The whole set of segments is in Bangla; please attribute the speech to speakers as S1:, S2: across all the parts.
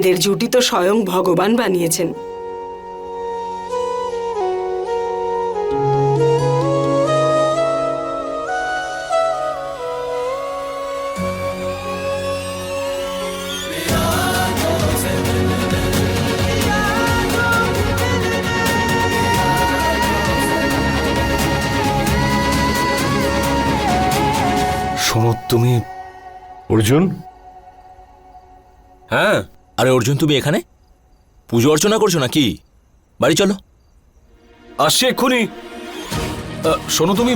S1: এদের জুটি তো স্বয়ং ভগবান বানিয়েছেন।
S2: শোনো তুমি
S3: অর্জুন?
S4: হ্যাঁ? আরে অর্জুন তুমি এখানে? পুজো অর্চনা করছ নাকি? বাড়ি চলো।
S2: আসছি এক্ষুনি। শোনো তুমি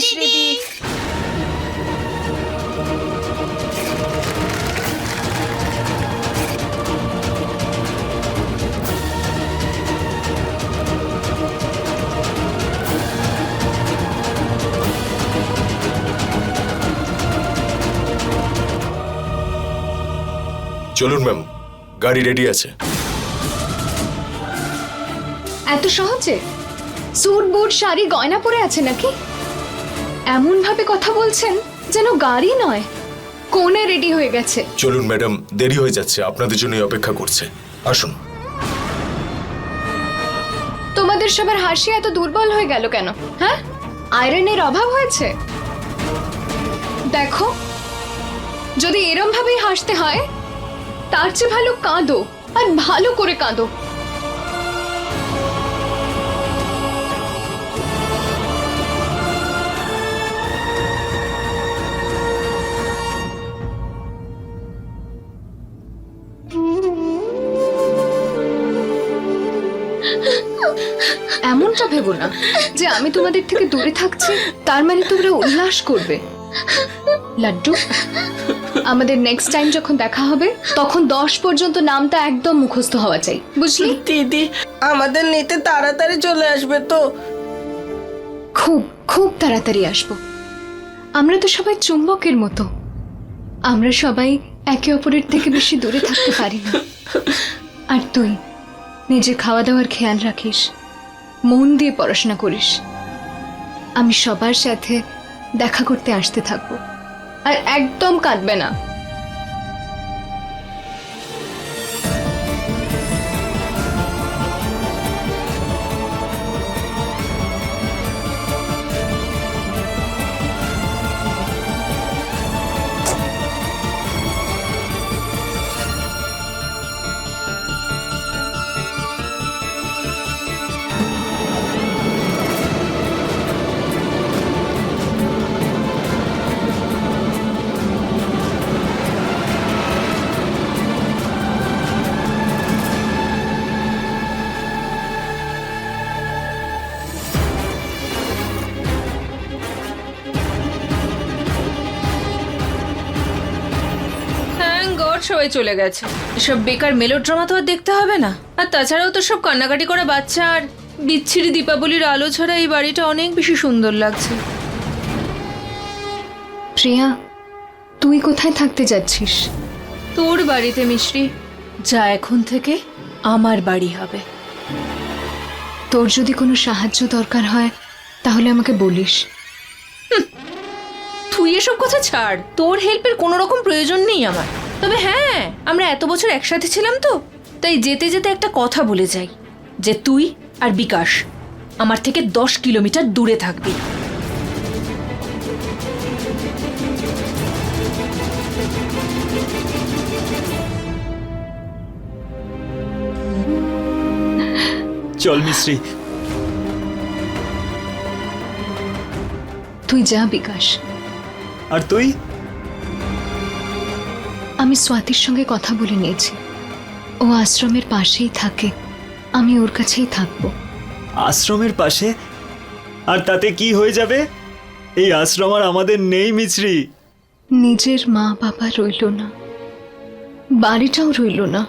S2: চলুন ম্যাম। গাড়ি রেডি আছে।
S5: এত সহজে? স্যুট বুট শাড়ি গয়না পরে আছে নাকি? এমন ভাবে কথা বলছেন যেন গাড়ি নয় কোনে রেডি হয়ে গেছে।
S2: চলুন ম্যাডাম দেরি হয়ে যাচ্ছে আপনাদের জন্যই অপেক্ষা করছে। আসুন।
S5: তোমাদের সবার হাসি এত দুর্বল হয়ে গেল কেন হ্যাঁ? আয়রনের অভাব হয়েছে? দেখো যদি এরম ভাবেই হাসতে হয় তার চেয়ে ভালো কাঁদো আর ভালো করে কাঁদো। এমনটা ভেবো না যে আমি তোমাদের থেকে দূরে থাকছি তার মানে তোমরা উল্লাস করবে। লাড্ডু আমাদের নেক্সট টাইম যখন দেখা হবে তখন দশ পর্যন্ত নামটা একদম মুখস্থ হওয়া চাই বুঝলি?
S1: দিদি আমাদের নিতে তাড়াতাড়ি চলে আসবে তো।
S5: খুব খুব তাড়াতাড়ি আসব। আমরা তো সবাই চুম্বকের মতো। আমরা সবাই একে অপরের থেকে বেশি দূরে থাকতে পারি না। আর তুই নিজের খাওয়া দাওয়ার খেয়াল রাখিস। মন দিয়ে পড়াশোনা করিস। আমি সবার সাথে দেখা করতে আসতে থাকব। আর একদম কাঁদবে না।
S3: সবাই চলে গেছে। এসব বেকার মেলোড্রামা তো আর দেখতে হবে না। আর তাছাড়াও তো সব কান্নাকাটি করা বাচ্চা আর বিচ্ছিরি দীপাবলির আলো ছাড়া এই বাড়িটা অনেক বেশি সুন্দর লাগছে।
S5: প্রিয়া তুই কোথায় থাকতে যাচ্ছিস?
S3: তোর বাড়িতে মিশ্রি যা এখন থেকে আমার বাড়ি হবে।
S5: তোর যদি কোনো সাহায্য দরকার হয় তাহলে আমাকে বলিস।
S3: তুই এসব কথা ছাড়। তোর হেল্পের কোনো রকম প্রয়োজন নেই আমার। তবে হ্যাঁ আমরা এত বছর একসাথে ছিলাম তো তাই যেতে যেতে একটা কথা বলে যাই যে তুই আর বিকাশ আমার থেকে দশ কিলোমিটার দূরে থাকবি।
S4: চল মিশ্রী।
S5: তুই যা বিকাশ।
S4: আর তুই?
S5: আমি স্বাতির সঙ্গে কথা বলে নিয়েছি। ও আশ্রমের পাশেই থাকে। আমি ওর কাছেই থাকব।
S6: আশ্রমের পাশে? আর তাতে কি হয়ে যাবে? এই আশ্রম আর আমাদের নেই মিছরি।
S5: নিজের মা বাবা রইল না। বাড়িটাও রইল না।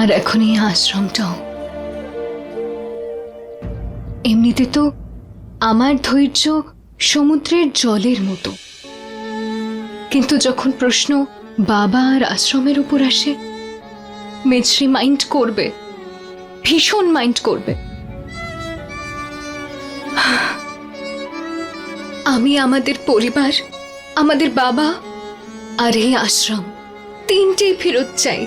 S5: আর এখন এই আশ্রমটাও। এমনিতে তো আমার ধৈর্য সমুদ্রের জলের মতো। কিন্তু যখন প্রশ্ন বাবা আর আশ্রমের উপর আসে, মেছরি মাইন্ড করবে, ভীষণ মাইন্ড করবে। আমি আমাদের পরিবার, আমাদের বাবা আর এই আশ্রম, তিনটেই ফেরত চাই।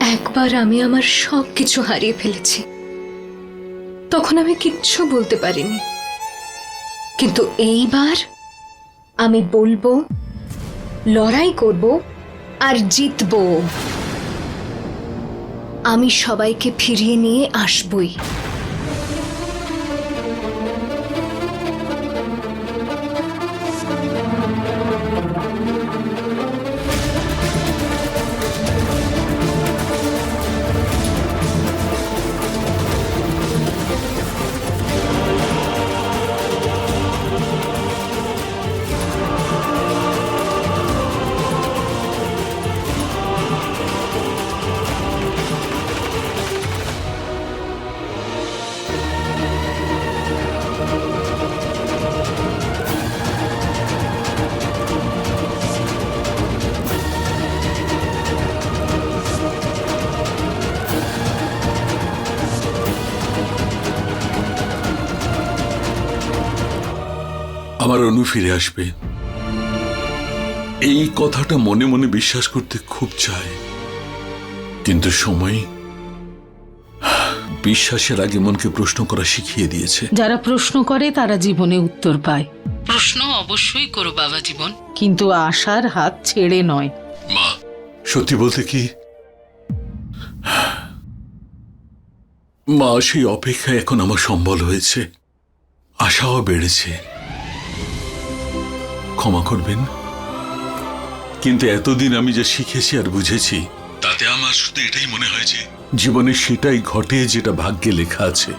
S5: একবার আমি আমার সব কিছু হারিয়ে ফেলেছি। তখন আমি কিচ্ছু বলতে পারিনি। কিন্তু এইবার আমি বলব লড়াই করব আর জিতব। আমি সবাইকে ফিরিয়ে নিয়ে আসবই।
S7: আমার অনু ফিরে আসবে। এই কথাটা মনে মনে বিশ্বাস করতে খুব চায়। কিন্তু সময় বিশ্বাসের আগে মনকে প্রশ্ন করা শিখিয়ে দিয়েছে।
S8: যারা প্রশ্ন করে তারা জীবনে উত্তর পায়। প্রশ্ন অবশ্যই করো বাবা জীবন। কিন্তু আশার হাত ছেড়ে নয়।
S7: মা সত্যি বলতে কি? মা সেই অপেক্ষায় এখন আমার সম্বল হয়েছে। আশাও বেড়েছে। ক্ষমা করবেন। কিন্তু এতদিন আমি যা শিখেছি আর বুঝেছি, তাতে আমার শুধু এটাই মনে হয় যে জীবনে সেটাই ঘটে যেটা ভাগ্যে লেখা আছে।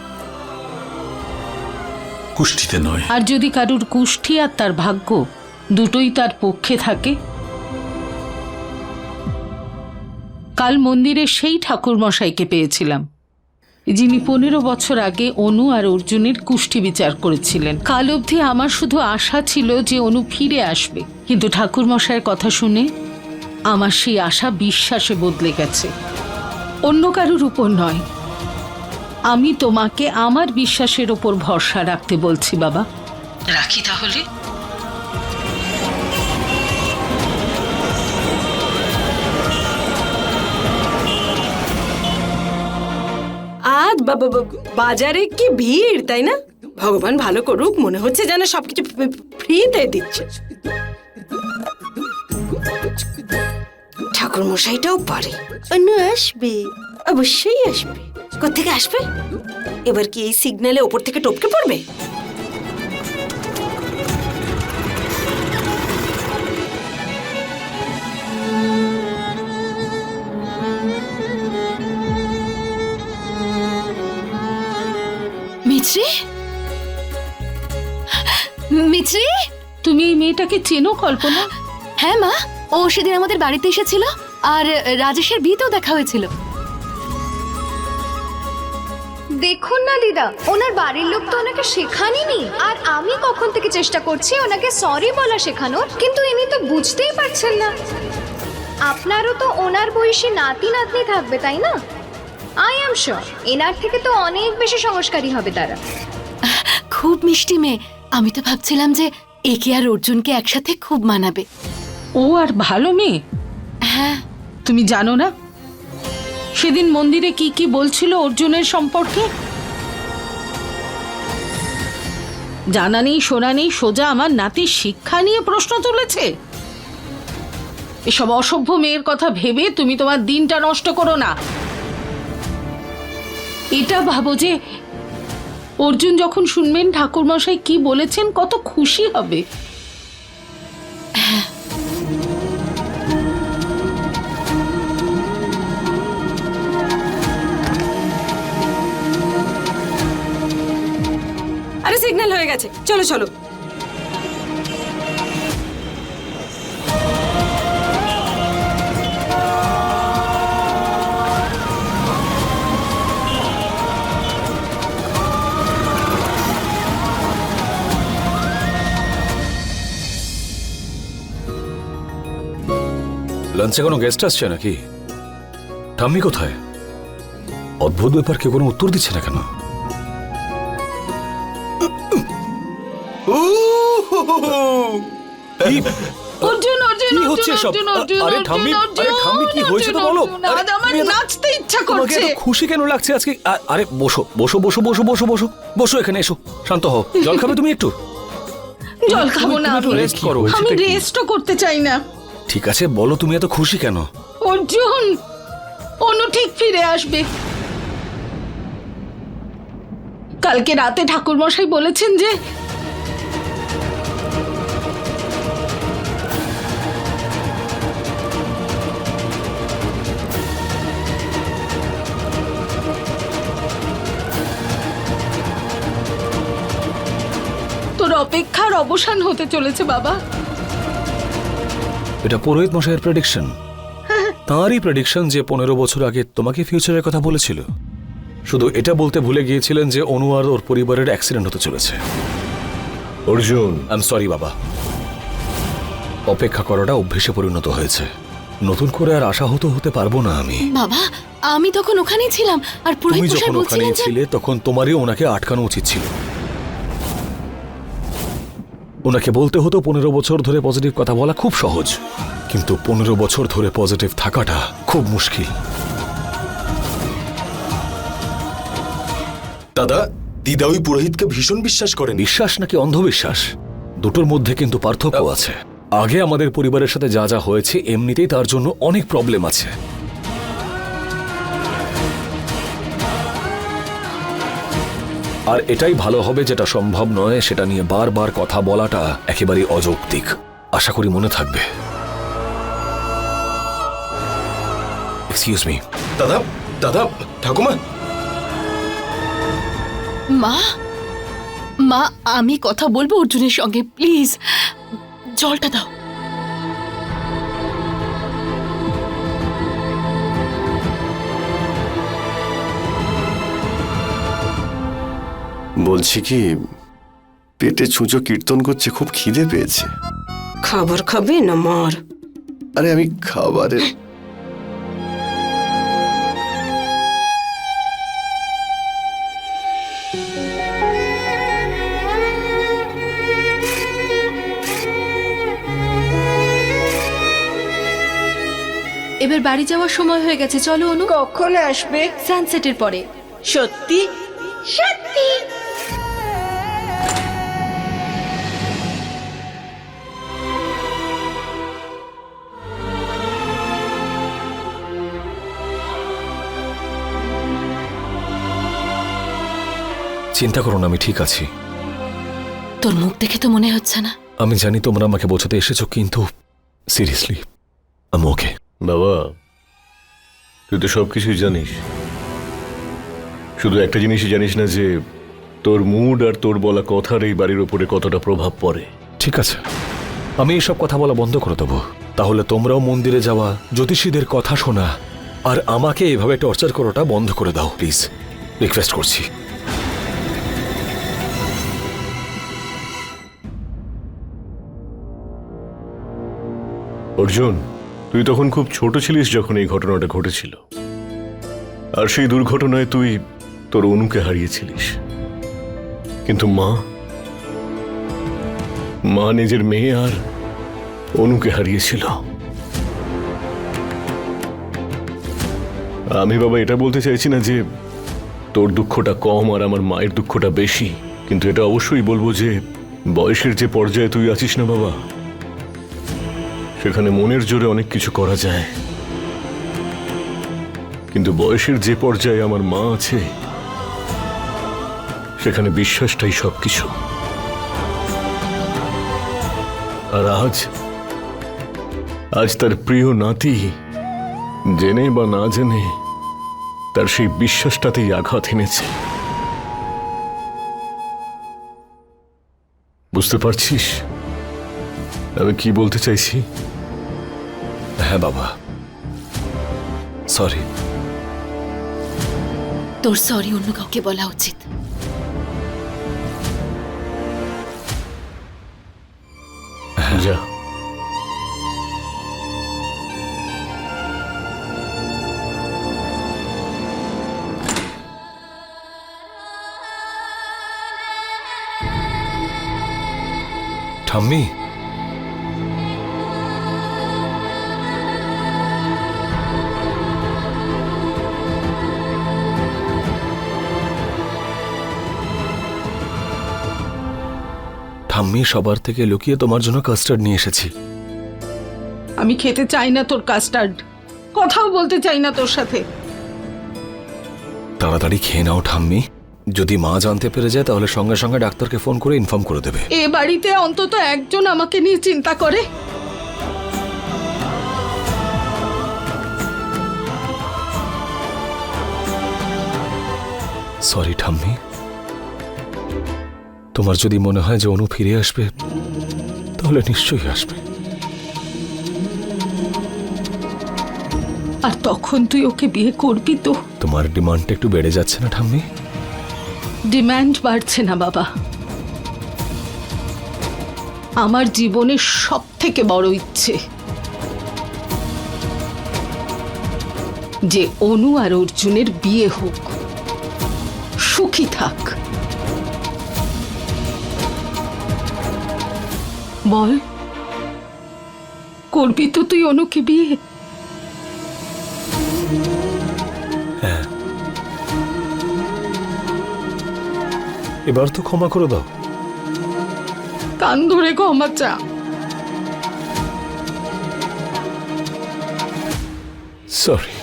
S7: কুষ্ঠিতে নয়।
S8: আর যদি কারুর কুষ্ঠি আর তার ভাগ্য দুটোই তার পক্ষে থাকে, কাল মন্দিরে সেই ঠাকুর মশাইকে পেয়েছিলাম। যিনি পনেরো বছর আগে অনু আর অর্জুনের কুষ্টি বিচার করেছিলেন। কাল অবধি আমার শুধু আশা ছিল যে অনু ফিরে আসবে। কিন্তু ঠাকুর মশাইয়ের কথা শুনে আমার সেই আশা বিশ্বাসে বদলে গেছে। অন্য কারুর উপর নয়। আমি তোমাকে আমার বিশ্বাসের ওপর ভরসা রাখতে বলছি, বাবা। রাখি তাহলে।
S1: বাবা- বাজারে কি ভিড় তাই না? ভগবান ভালো করুক মনে হচ্ছে যেন সবকিছু ফ্রি- ফ্রিতে দিচ্ছে। ঠাকুর মশাইটাও পারে। অন্য আসবে অবশ্যই আসবে। কোথেকে আসবে? এবার কি এই সিগন্যালে ওপর থেকে টপকে পড়বে?
S5: মিছরি? মিছরি?
S8: তুমি এই মেয়েটাকে চেনো কল্পনা?
S5: হ্যাঁ মা। ও সেদিন আমাদের বাড়িতে এসেছিল আর রাজেশের বিয়েতেও দেখা হয়েছিল। দেখুন না দিদা। ওনার বাড়ির লোক তো ওনাকে শেখানিনি আর আমি কখন থেকে চেষ্টা করছি ওনাকে সরি বলা শেখানোর কিন্তু ইনি তো বুঝতেই পারছেন না। আপনারও তো ওনার বয়সী নাতি নাতনি থাকবে তাই না? আই অ্যাম শিওর এনার থেকে তো অনেক বেশি সংস্কারী হবে তারা।
S9: খুব মিষ্টি মেয়ে। আমি তো ভাবছিলাম যে একে আর অর্জুনকে একসাথে খুব মানাবে।
S8: ও আর ভালো মেয়ে?
S9: হ্যাঁ।
S8: তুমি জানো না? সেদিন মন্দিরে কি কি বলছিল অর্জুনের সম্পর্কে? জানা নেই শোনা নেই সোজা আমার নাতির শিক্ষা নিয়ে প্রশ্ন তুলেছে। এসব অসভ্য মেয়ের কথা ভেবে তুমি তোমার দিনটা নষ্ট করো না। এটা ভাবো যে অর্জুন যখন শুনবেন ঠাকুরমশাই কি বলেছেন, কত খুশি হবে।
S1: আরে সিগন্যাল হয়ে গেছে। চলো চলো।
S10: লাঞ্চে কোনো গেস্ট আসছে নাকি? ঠাম্মি কোথায়? অদ্ভুত ব্যাপার কেউ কোনো উত্তর দিচ্ছে না কেন?
S8: অর্জুন অর্জুন অর্জুন, অর্জুন, অর্জুন,
S10: আরে ঠাম্মি, আরে ঠাম্মি, কি হয়েছে তো বলো?
S8: আজ আমার নাচতে ইচ্ছা
S10: তোমাকে
S8: করছে।
S10: খুশি কেন লাগছে আজকে? আরে বসো বসো বসো বসো বসো বসো বসো এখানে এসো শান্ত হও। জল খাবে তুমি একটু?
S8: জল খাব না আমি।
S10: রেস্ট করো।
S8: আমি? রেস্টও করতে চাই না।
S10: ঠিক আছে, বলো তুমি এত খুশি কেন?
S8: অর্জুন, অনু ঠিক ফিরে আসবে। কালকে রাতে ঠাকুর মশাই বলেছেন যে, তোর অপেক্ষার অবসান হতে চলেছে, বাবা।
S10: এটা পুরোহিত মশাইয়ের প্রেডিকশন তাঁরই প্রেডিকশন যে পনেরো বছর আগে তোমাকে ফিউচারের কথা বলেছিল। শুধু এটা বলতে ভুলে গিয়েছিলেন যে অনু আর ওর পরিবারের অ্যাক্সিডেন্ট হতে চলেছে।
S2: অর্জুন।
S10: আই এম সরি বাবা। অপেক্ষা করাটা অভ্যেসে পরিণত হয়েছে। নতুন করে আর আশাহত হতে পারব না আমি।
S9: বাবা আমি তখন ওখানেই ছিলাম আর পুরোহিত
S10: তুমি
S9: মশাই
S10: যখন ওখানে
S9: বলছিলেন যে
S10: ছিলে তখন তোমারই ওনাকে আটকানো উচিত ছিল। ওনাকে বলতে হতো পনেরো বছর ধরে পজিটিভ কথা বলা খুব সহজ। কিন্তু পনেরো বছর ধরে পজিটিভ থাকাটা খুব মুশকিল।
S2: দাদা দিদা ওই পুরোহিতকে ভীষণ বিশ্বাস করেন।
S10: বিশ্বাস নাকি অন্ধবিশ্বাস? দুটোর মধ্যে কিন্তু পার্থক্য আছে। আগে আমাদের পরিবারের সাথে যা যা হয়েছে এমনিতেই তার জন্য অনেক প্রবলেম আছে। আর এটাই ভালো হবে যেটা সম্ভব নয় সেটা নিয়ে বারবার কথা বলাটা একেবারেই অযৌক্তিক। আশা করি মনে থাকবে। এক্সকিউজ মি
S2: দাদা দাদা ঠাকুমা।
S9: মা মা আমি কথা বলব অর্জুনের সঙ্গে। প্লিজ জলটা দাও।
S11: বলছি কি পেটে ছুঁচো কীর্তন করছে খুব খিদে পেয়েছে।
S1: খাবার খাবে না মার?
S11: আরে আমি খাবারের
S3: এবার বাড়ি যাওয়ার সময় হয়ে গেছে। চলো অনু।
S1: কখন আসবে?
S3: সানসেটের পরে।
S1: সত্যি? সত্যি।
S10: চিন্তা করো না আমি ঠিক আছি।
S9: তোর মুখ দেখে তো মনে হচ্ছে না।
S10: আমি জানি তোমরা আমাকে বোঝাতে এসেছ কিন্তু সিরিয়াসলি আমি ওকে।
S12: বাবা তুই তো সব কিছুই জানিস। শুধু একটা জিনিসই জানিস না যে তোর মুড আর তোর বলা কথার এই বাড়ির ওপরে কতটা প্রভাব পড়ে।
S10: ঠিক আছে। আমি এইসব কথা বলা বন্ধ করে দেবো। তাহলে তোমরাও মন্দিরে যাওয়া জ্যোতিষীদের কথা শোনা আর আমাকে এভাবে টর্চার করাটা বন্ধ করে দাও প্লিজ রিকোয়েস্ট করছি।
S12: অর্জুন, তুই তখন খুব ছোট ছিলিস যখন এই ঘটনাটা ঘটেছিল। আর সেই দুর্ঘটনায় তুই তোর অনুকে হারিয়েছিলিস। কিন্তু মা মা নিজের মেয়ে আর অনুকে হারিয়েছিল। আমি বাবা এটা বলতে চাইছি না যে তোর দুঃখটা কম আর আমার মায়ের দুঃখটা বেশি, কিন্তু এটা অবশ্যই বলব যে বয়সের যে পর্যায়ে তুই আছিস না বাবা সেখানে মনের জোরে অনেক কিছু করা যায়। কিন্তু বয়সের যে পর্যায়ে আমার মা আছে, সেখানে বিশ্বাসটাই সবকিছু। আর আজ আজ তার প্রিয় নাতি, জেনে বা না জেনে, তার সেই বিশ্বাসটাতেই আঘাত এনেছে। বুঝতে পারছিস? আমি কি বলতে চাইছি?
S10: হ্যাঁ বাবা সরি
S9: তোর সরি অন্য কাউকে বলা উচিত
S12: যা
S10: ঠাম্মি ঠাম্মি সবার থেকে লুকিয়ে তোমার জন্য কাস্টার্ড নিয়ে এসেছি।
S8: আমি খেতে চাই না তোর কাস্টার্ড কথাও বলতে চাই না তোর সাথে।
S10: তাড়াতাড়ি খেয়ে নাও ঠাম্মি। যদি মা জানতে পেরে যায় তাহলে সঙ্গে সঙ্গে ডাক্তারকে ফোন করে ইনফর্ম করে দেবে।
S8: এ বাড়িতে অন্তত একজন আমাকে নিয়ে চিন্তা করে।
S10: সরি ঠাম্মি। তোমার যদি মনে হয় যে অনু ফিরে আসবে তাহলে নিশ্চয়ই আসবে।
S8: আর তখন তুই ওকে বিয়ে করবি তো?
S10: তোমার ডিমান্ডটা একটু বেড়ে যাচ্ছে না ঠাম্মি?
S8: ডিমান্ড বাড়ছে না বাবা। আমার জীবনের সব থেকে বড় ইচ্ছে যে অনু আর অর্জুনের বিয়ে হোক সুখী থাক। বল। করবি তো তুই অনুকে বিয়ে।
S10: হ্যাঁ। এবার তো ক্ষমা করে দাও।
S8: কান ধরে ক্ষমা চা।
S10: সরি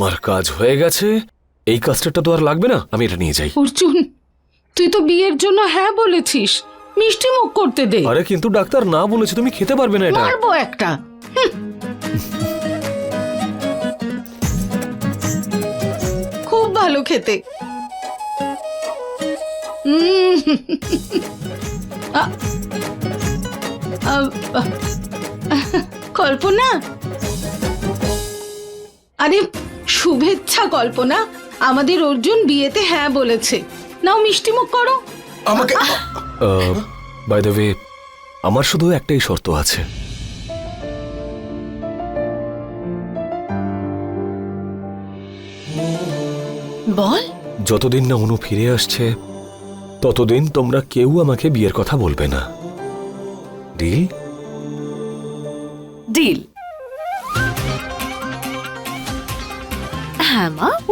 S10: আমার কাজ হয়ে গেছে। এই কাজটা তো আর লাগবে না আমি এটা নিয়ে যাই।
S8: অর্জুন তুই তো বিয়ের জন্য হ্যাঁ বলেছিস। মিষ্টি মুখ করতে দে।
S10: আরে কিন্তু ডাক্তার না বলেছে তুমি খেতে পারবে না এটা।
S8: মারবো একটা। খুব ভালো খেতে। কল্পনা? আরে শুভেচ্ছা কল্পনা। আমাদের অর্জুন বিয়েতে হ্যাঁ বলেছে। নাও মিষ্টি মুখ করো।
S2: আমাকে
S10: বাই দ্য ওয়ে আমার শুধু একটাই শর্ত আছে।
S9: বল।
S10: যতদিন না অনু ফিরে আসছে ততদিন তোমরা কেউ আমাকে বিয়ের কথা বলবে না। ডিল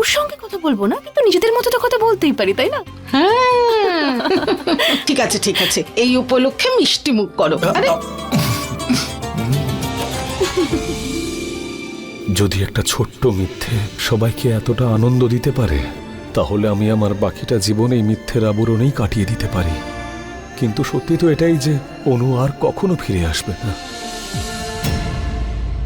S9: ওর সঙ্গে কথা বলব না কিন্তু নিজেদের মতো তো কথা বলতেই পারি তাই না?
S8: হ্যাঁ। ঠিক আছে ঠিক আছে। এই উপলক্ষে মিষ্টি মুখ করো। আরে
S10: যদি একটা ছোট্ট মিথ্যে সবাইকে এতটা আনন্দ দিতে পারে তাহলে আমি আমার বাকিটা জীবন এই মিথ্যের আবরণেই কাটিয়ে দিতে পারি। কিন্তু সত্যি তো এটাই যে অনু আর কখনো ফিরে আসবে না।